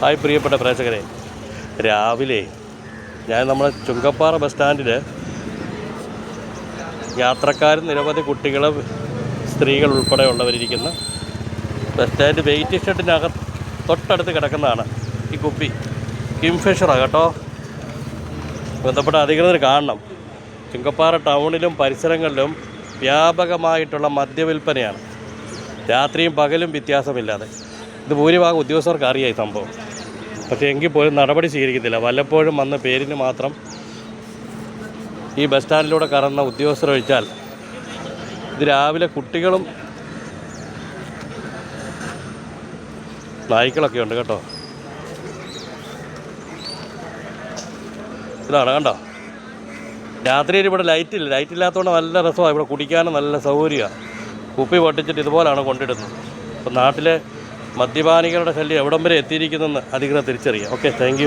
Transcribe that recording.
Hi പ്രിയപ്പെട്ട പ്രേക്ഷകരെ. രാവിലെ ഞാൻ നമ്മുടെ ചുങ്കപ്പാറ ബസ് സ്റ്റാൻഡിൽ യാത്രക്കാരും നിരവധി കുട്ടികൾ സ്ത്രീകൾ ഉൾപ്പെടെ ഉള്ളവരിയ്ക്കുന്ന ബസ് സ്റ്റാൻഡ് വെയിറ്റ് ഷെഡിനകത്ത് തൊട്ടടുത്ത് കിടക്കുന്നതാണ് ഈ കുപ്പി. കിംഫിഷറാണ് കേട്ടോ. ബന്ധപ്പെട്ട അധികൃതർ കാണണം. ചുങ്കപ്പാറ ടൗണിലും പരിസരങ്ങളിലും വ്യാപകമായിട്ടുള്ള മദ്യവിൽപ്പനയാണ്. രാത്രിയും പകലും വ്യത്യാസമില്ലാതെ. ഇത് ഭൂരിഭാഗം ഉദ്യോഗസ്ഥർക്ക് അറിയാം ഈ സംഭവം. പക്ഷേ എങ്കിൽ പോലും നടപടി സ്വീകരിക്കത്തില്ല. വല്ലപ്പോഴും വന്ന് പേരിന് മാത്രം ഈ ബസ് സ്റ്റാൻഡിലൂടെ കറന്ന ഉദ്യോഗസ്ഥർ ഒഴിച്ചാൽ ഇത് രാവിലെ കുട്ടികളും നായ്ക്കളൊക്കെ ഉണ്ട് കേട്ടോ. ഇതാണ് കണ്ടോ? രാത്രിയിൽ ഇവിടെ ലൈറ്റില്ല ലൈറ്റ് ഇല്ലാത്തതുകൊണ്ട് നല്ല രസമാണ് ഇവിടെ കുടിക്കാനും നല്ല സൗകര്യമാണ് കുപ്പി പൊട്ടിച്ചിട്ട് ഇതുപോലാണ് കൊണ്ടിടുന്നത്. അപ്പം നാട്ടിലെ മദ്യപാനികളുടെ ശല്യം എവിടം വരെ എത്തിയിരിക്കുന്നെന്ന് അധികൃതർ തിരിച്ചറിയാം. Okay thank